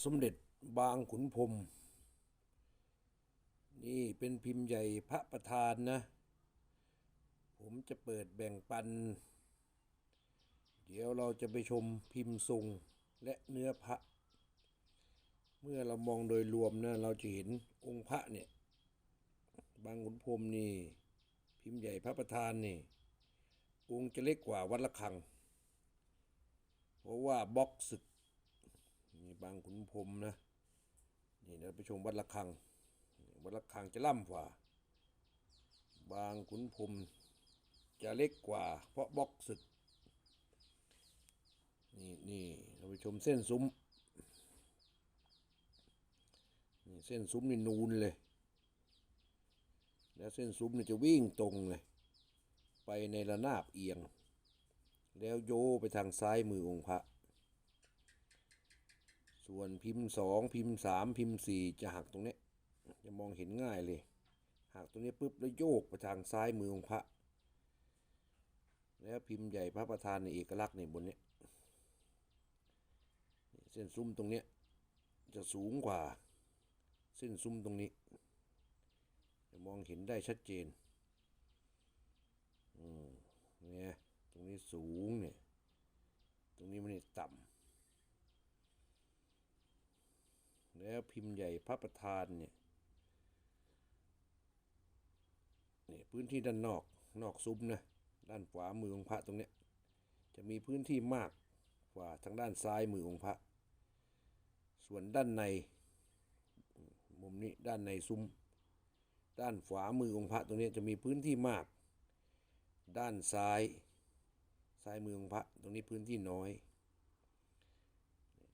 สมเด็จบางขุนพรมนี่เป็นพิมพ์ใหญ่พระประธานนะ ผมจะเปิดแบ่งปัน เดี๋ยวเราจะไปชมพิมพ์ทรงและเนื้อพระ เมื่อเรามองโดยรวมนะเราจะเห็นองค์พระเนี่ย บางขุนพรมนี่ พิมพ์ใหญ่พระประธานนี่ องค์จะเล็กกว่าวัดละคัง เพราะว่าบล็อกศึก บางขุนพรมนะนี่เราไปชมวัดระฆัง วัดระฆังจะล่ำกว่า บางขุนพรมจะเล็กกว่า เพราะบล็อกศึกนี่นี่เราไปชมเส้นซุ้มนี่เส้นซุ้มนี่นูนเลย แล้วเส้นซุ้มนี่จะวิ่งตรงเลย ไปในระนาบเอียง แล้วโยไปทางซ้ายมือองค์พระ ส่วนพิมพ์สองพิมพ์สามพิมพ์สี่จะหักตรงนี้จะมองเห็นง่ายเลย หักตรงนี้ปุ๊บแล้วโยกไปทางซ้ายมือของพระ แล้วพิมพ์ใหญ่พระประธานในเอกลักษณ์ในบนนี้เส้นซุ้มตรงนี้จะสูงกว่าเส้นซุ้มตรงนี้ จะมองเห็นได้ชัดเจนอืมเนี่ยตรงนี้สูงเนี่ย ตรงนี้มันต่ำ แล้วพิมพ์ใหญ่พระประธานเนี่ยนี่พื้นที่ด้านนอกนอกซุ้มนะด้านขวามือองค์พระตรงเนี้ยจะมีพื้นที่มากกว่าทางด้านซ้ายมือองค์พระ ส่วนด้านในมุมนี้ด้านในซุ้ม ด้านขวามือองค์พระตรงนี้จะมีพื้นที่มาก ด้านซ้ายซ้ายมือองค์พระตรงนี้พื้นที่น้อย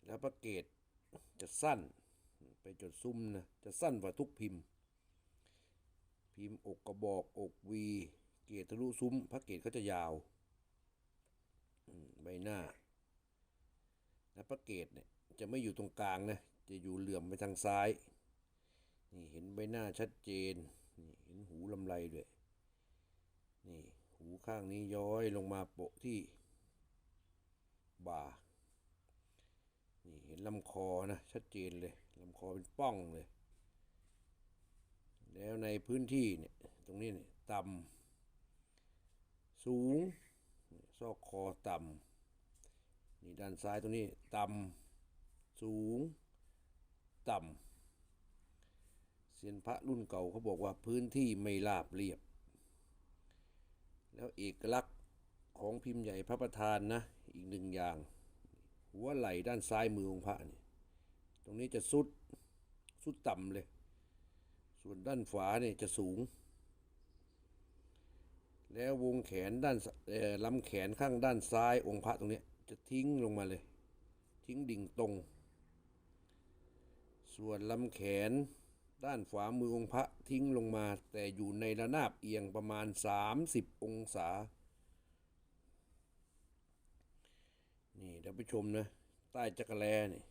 แล้วพระเกตจะสั้น ไปจดซุ้มนะจะสั้นกว่าทุกพิมพ์ พิมพ์อกกระบอกอกวี เกตทะลุซุ้มพระเกตเขาจะยาวใบหน้าและพระเกตเนี่ยจะไม่อยู่ตรงกลางนะจะอยู่เหลื่อมไปทางซ้ายนี่เห็นใบหน้าชัดเจนนี่เห็นหูลำไรด้วยนี่หูข้างนี้ย้อยลงมาโปะที่บ่านี่เห็นลำคอนะชัดเจนเลย ลำคอเป็นป้องเลย แล้วในพื้นที่เนี่ยตรงนี้เนี่ยต่ำสูงซอกคอต่ำนี่ด้านซ้ายตรงนี้ต่ำสูง ต่ำเซียนพระรุ่นเก่าเขาบอกว่าพื้นที่ไม่ราบเรียบ แล้วเอกลักษณ์ของพิมพ์ใหญ่พระประธานนะ อีกหนึ่งอย่าง หัวไหล่ด้านซ้ายมือของพระนี่ รงนี้จะสุดสุดต่ำเลย ส่วนด้านขวาเนี่ยจะสูง แล้ววงแขนด้านลำแขนข้างด้านซ้ายองค์พระตรงนี้จะทิ้งลงมาเลย ทิ้งดิ่งตรง ส่วนลำแขนด้านขวามือองค์พระทิ้งลงมา แต่อยู่ในระนาบเอียงประมาณ 30 องศา นี่เดี๋ยวไปชมนะ ใต้จักรแลนี่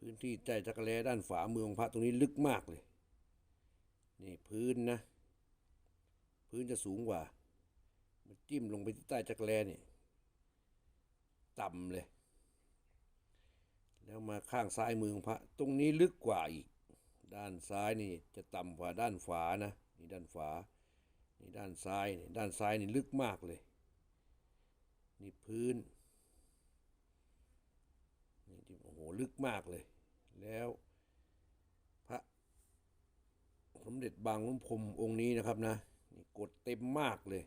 พื้นที่ใต้จักรแลด้านฝามือของพระตรงนี้ลึกมากเลย นี่พื้นนะ พื้นจะสูงกว่า มันจิ้มลงไปที่ใต้จักรแลนี่ต่ำเลย แล้วมาข้างซ้ายมือของพระ ตรงนี้ลึกกว่าอีก ด้านซ้ายนี่จะต่ำกว่าด้านขวานะนี่ด้านขวานี่ด้านซ้ายนี่ด้านซ้ายนี่ลึกมากเลย นี่พื้นนี่ที่โหลึกมากเลย แล้ว พระสมเด็จบางขุนพรมองค์นี้นะครับนะนี่กดเต็มมากเลย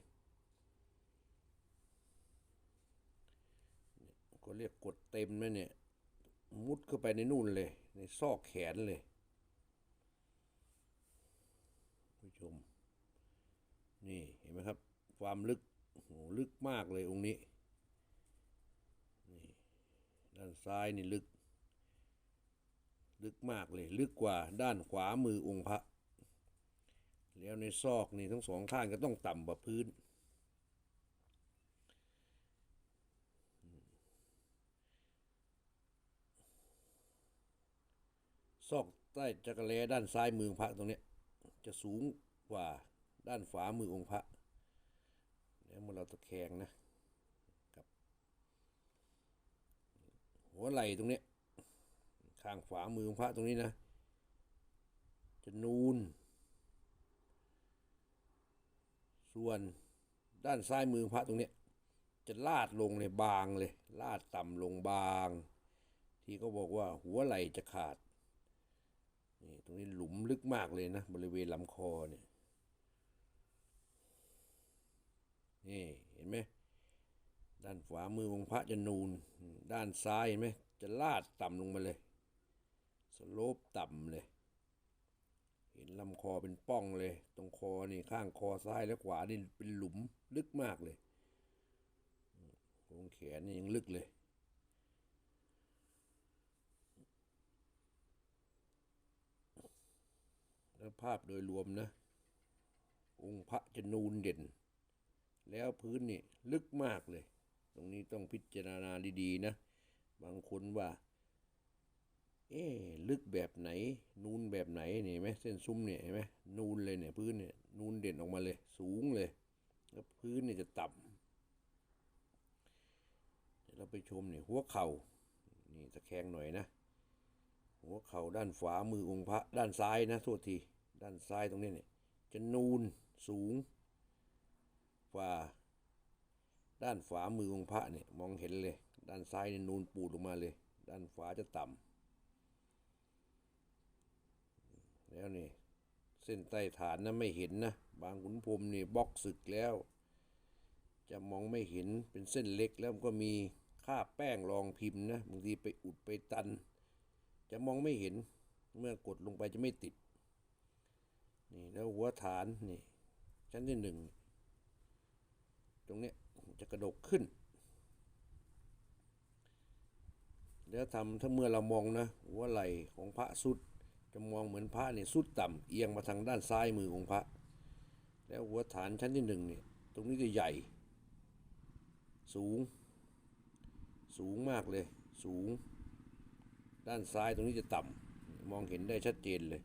ก็เรียกกดเต็มนะเนี่ย มุดเข้าไปในนู่นเลย ในซอกแขนเลยผู้ชม นี่เห็นไหมครับ ความลึกโอ้โหลึกมากเลยองค์นี้ นี่ ด้านซ้ายนี่ลึก ลึกมากเลย ลึกกว่าด้านขวามือองค์พระ แล้วในซอกนี่ทั้งสองข้างก็ต้องต่ำกว่าพื้น ซอกใต้จักรแลด้านซ้ายมือองค์พระตรงนี้จะสูงกว่าด้านขวามือองค์พระแล้วเมื่อเราตะแคงนะหัวไหล่ตรงเนี้ย ข้างขวามือของพระตรงนี้นะ จะนูน ส่วนด้านซ้ายมือพระตรงนี้จะลาดลงเลยบางเลย ลาดต่ำลงบาง ที่เขาบอกว่าหัวไหล่จะขาดนี่ตรงนี้หลุมลึกมากเลยนะ บริเวณลำคอเนี่ยนี่เห็นไหมด้านขวามือองค์พระจะนูน ด้านซ้ายเห็นไหมจะลาดต่ำลงมาเลย สโลปต่ำเลย เห็นลำคอเป็นป้องเลย ตรงคอนี่ข้างคอซ้ายและขวานี่เป็นหลุมลึกมากเลยตรงแขนนี่ยังลึกเลย แล้วภาพโดยรวมนะ องค์พระจะนูนเด่น แล้วพื้นนี่ลึกมากเลย ตรงนี้ต้องพิจารณาดีๆนะ บางคนว่า เอ๊ลึกแบบไหน นูนแบบไหนนี่เห็นไหมเส้นซุ้มเนี่ยเห็นไหมนูนเลยเนี่ยพื้นเนี่ยนูนเด่นออกมาเลย สูงเลย แล้วพื้นเนี่ยจะต่ำเดี๋ยวเราไปชมเนี่ยหัวเข่านี่ตะแคงหน่อยนะ หัวเข่าด้านขวามือองค์พระด้านซ้ายนะโทษทีด้านซ้ายตรงนี้เนี่ยจะนูนสูงกว่าด้านขวามือองค์พระเนี่ยมองเห็นเลย ด้านซ้ายเนี่ยนูนปูดลงมาเลย ด้านขวาจะต่ำ แล้วนี่ เส้นใต้ฐานนะไม่เห็นนะ บางขุนพรมนี่บล็อกศึกแล้ว จะมองไม่เห็นเป็นเส้นเล็กแล้วก็มีค่าแป้งรองพิมพ์นะบางทีไปอุดไปตัน จะมองไม่เห็นเมื่อกดลงไปจะไม่ติด นี่แล้วหัวฐานนี่ ชั้นที่หนึ่งตรงนี้จะกระดกขึ้น แล้วทำถ้าเมื่อเรามองนะหัวไหล่ของพระสุด จะมองเหมือนพระเนี่ยสุดต่ำเอียงมาทางด้านซ้ายมือของพระ แล้วหัวฐานชั้นที่หนึ่งเนี่ยตรงนี้จะใหญ่ สูง สูงมากเลย สูง ด้านซ้ายตรงนี้จะต่ำมองเห็นได้ชัดเจนเลย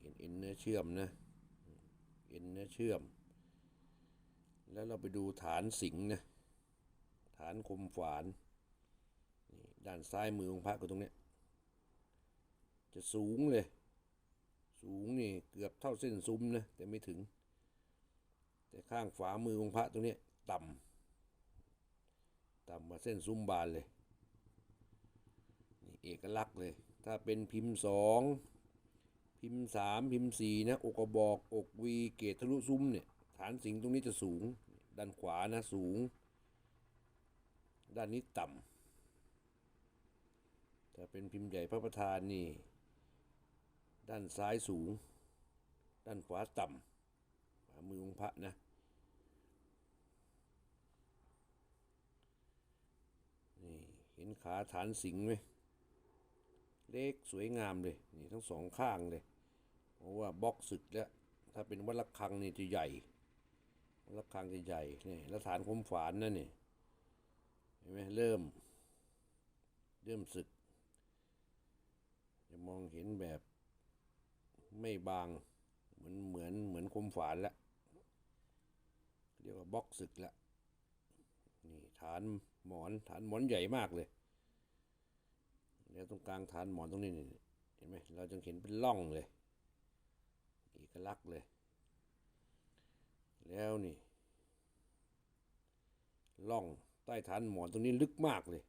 เห็นเอ็นเนื้อเชื่อมนะเอ็นเนื้อเชื่อม แล้วเราไปดูฐานสิงห์นะฐานคมฝานด้านซ้ายมือของพระก็ตรงเนี้ย จะสูงเลย สูงนี่เกือบเท่าเส้นซุ้มนะแต่ไม่ถึง แต่ข้างฝามือของพระตรงนี้ต่ำต่ำมาเส้นซุ้มบานเลย นี่เอกลักษณ์เลย ถ้าเป็นพิมพ์สองพิมพ์สามพิมพ์สี่นะอกกระบอกอกวีเกตทะลุซุ้มเนี่ยฐานสิงตรงนี้จะสูง ด้านขวานะสูง ด้านนี้ต่ำถ้าเป็นพิมพ์ใหญ่พระประธานนี่ ด้านซ้ายสูง ด้านขวาต่ำขวามือองค์พระนะ นี่เห็นขาฐานสิงไหมเล็กสวยงามเลย นี่ทั้งสองข้างเลย เพราะว่าบล็อกศึกแล้ว ถ้าเป็นวัดระฆังนี่จะใหญ่วัดระฆังจะใหญ่นี่แล้วฐานคมฝานนั่นนี่เห็นไหมเริ่ม เริ่มศึก จะมองเห็นแบบ ไม่บาง เหมือนเหมือนเหมือนคมฝานแล้วเรียกว่าบล็อกศึกแล้วนี่ฐานหมอนฐานหมอนใหญ่มากเลยแล้วตรงกลางฐานหมอนตรงนี้นี่เห็นไหมเราจึงเห็นเป็นร่องเลยเอกลักษณ์เลย แล้วนี่ร่องใต้ฐานหมอนตรงนี้ลึกมากเลย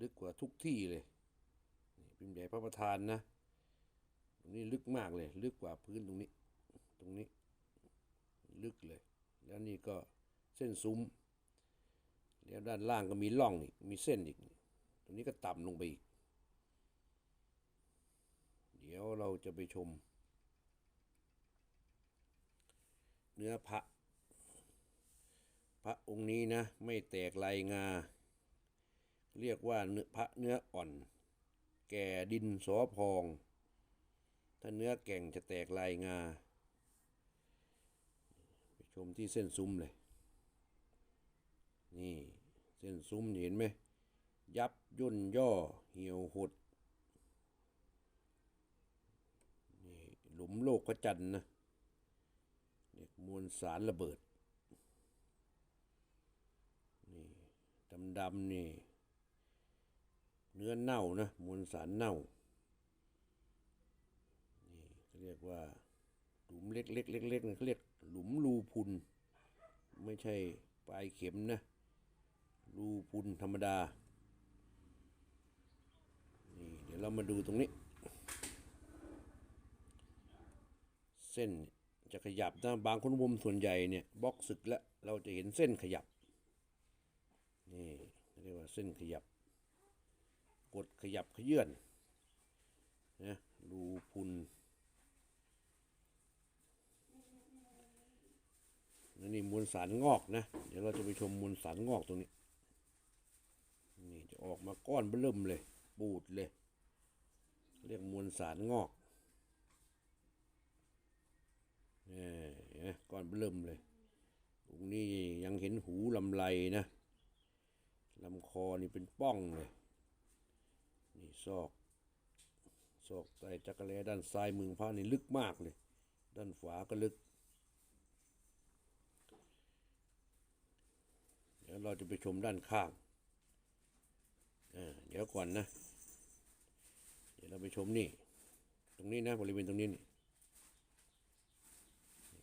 ลึกกว่าทุกที่เลย นี่พิมพ์ใหญ่พระประธานนะ นี้ลึกมากเลย ลึกกว่าพื้นตรงนี้ ตรงนี้ ลึกเลย แล้วนี่ก็เส้นซุ้มแล้วด้านล่างก็มีร่องอีกมีเส้นอีก ตรงนี้ก็ต่ำลงไปอีก เดี๋ยวเราจะไปชม เนื้อพระ พระองค์นี้นะ ไม่แตกลายงา เรียกว่าเนื้อพระเนื้ออ่อน แก่ดินสอพอง ถ้าเนื้อแก่งจะแตกลายงา ไปชมที่เส้นซุ้มเลย นี่เส้นซุ้มเห็นไหม ยับย่นย่อ เหี่ยวหด นี่หลุมโลกพระจันนะเด็กมวลสารระเบิด นี่ดำๆนี่ เนื้อเน่านะ มวลสารเน่า เรียกว่าหลุมเล็กๆเล็กๆนะเขาเรียกหลุมรูพุน ไม่ใช่ปลายเข็มนะรูพุนธรรมดานี่เดี๋ยวเรามาดูตรงนี้ เส้นจะขยับนะบางคนวมส่วนใหญ่เนี่ยบล็อกศึกแล้วเราจะเห็นเส้นขยับนี่เรียกว่าเส้นขยับ กดขยับขยื่นนะรูพุน นี่มวลสารงอกนะ เดี๋ยวเราจะไปชมมวลสารงอกตรงนี้ นี่จะออกมาก้อนเบิ่มเลย ปูดเลย เรียกมวลสารงอกเนี่ยเห็นไหมก้อนเบิ่มเลยตรงนี้ยังเห็นหูลำไรนะลำคอนี่เป็นป้องเลย นี่ซอก ซอกใต้จักรแลด้านซ้ายมือพระนี่ลึกมากเลย ด้านขวาก็ลึก ดี๋ยวเราจะไปชมด้านข้างอ่าเดี๋ยวก่อนนะ เดี๋ยวเราไปชมนี่ ตรงนี้นะบริเวณตรงนี้นี่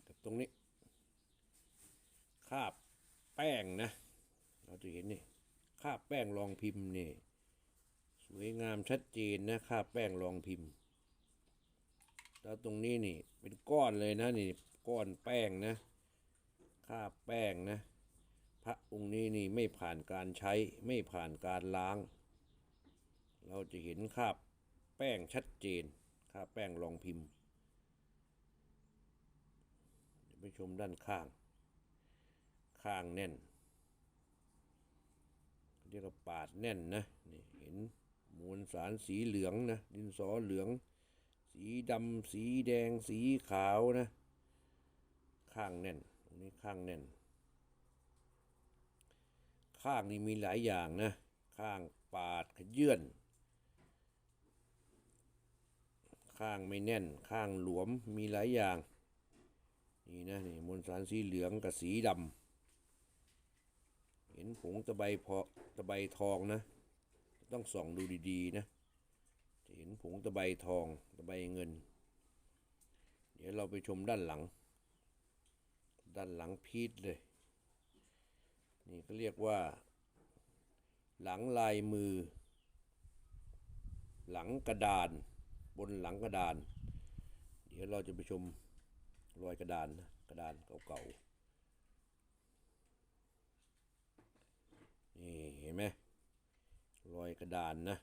กับตรงนี้ คาบแป้งนะ เราจะเห็นนี่ คาบแป้งรองพิมพ์นี่ สวยงามชัดเจนนะ คาบแป้งรองพิมพ์ แล้วตรงนี้นี่ เป็นก้อนเลยนะนี่ ก้อนแป้งนะ คาบแป้งนะ ระองค์นี้นี่ไม่ผ่านการใช้ไม่ผ่านการล้าง เราจะเห็นคราบแป้งชัดเจนคราบแป้งรองพิมพ์ไปชมด้านข้าง ข้างแน่นเรียกว่าปาดแน่นนะนี่เห็นมวลสารสีเหลืองนะดินสอเหลือง สีดำสีแดงสีขาวนะ ข้างแน่น ตรงนี้ข้างแน่น ข้างนี่มีหลายอย่างนะ ข้างปาดขยื่นข้างไม่แน่นข้างหลวมมีหลายอย่าง นี่นะนี่มวลสารสีเหลืองกับสีดำเห็นผงตะไบพอตะไบทองนะ ต้องส่องดูดีๆนะจะเห็นผงตะไบทองตะไบเงิน เดี๋ยวเราไปชมด้านหลัง ด้านหลังพีทเลย นี่ก็เรียกว่า หลังลายมือ หลังกระดาน บนหลังกระดาน เดี๋ยวเราจะไปชมรอยกระดานนะกระดานเก่าๆ นี่เห็นไหมรอยกระดานนะ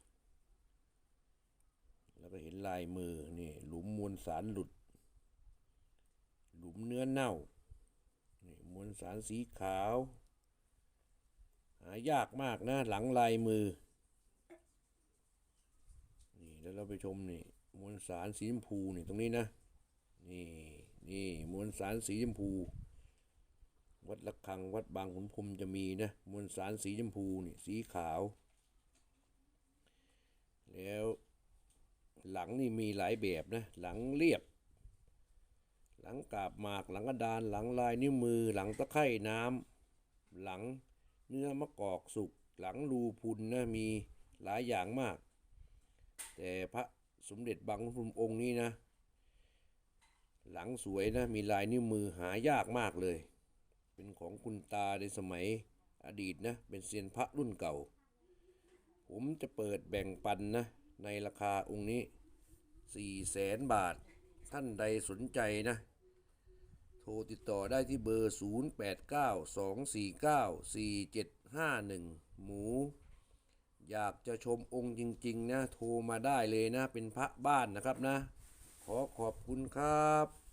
แล้วก็เห็นลายมือนี่หลุมมวลสารหลุด หลุมเนื้อเน่านี่มวลสารสีขาว หายากมากนะหลังลายมือ นี่แล้วเราไปชมนี่มวลสารสีชมพูนี่ตรงนี้นะ นี่นี่มวลสารสีชมพู วัดระฆังวัดบางขุนพรมจะมีนะมวลสารสีชมพูนี่สีขาว แล้วหลังนี่มีหลายแบบนะ หลังเรียบ หลังกาบหมากหลังกระดานหลังลายนิ้วมือ หลังตะไคร่น้ำหลัง เนื้อมะกอกสุกหลังรูพุนนะมีหลายอย่างมาก แต่พระสมเด็จบางพุมองค์นี้นะ หลังสวยนะมีลายนิ้วมือหายากมากเลย เป็นของคุณตาในสมัยอดีตนะเป็นเซียนพระรุ่นเก่า ผมจะเปิดแบ่งปันนะในราคาองค์นี้สี่แสนบาท ท่านใดสนใจนะ โทรติดต่อได้ที่เบอร์ 0892494751 หมู อยากจะชมองค์จริง ๆ นะ โทรมาได้เลยนะ เป็นพระบ้านนะครับนะ ขอขอบคุณครับ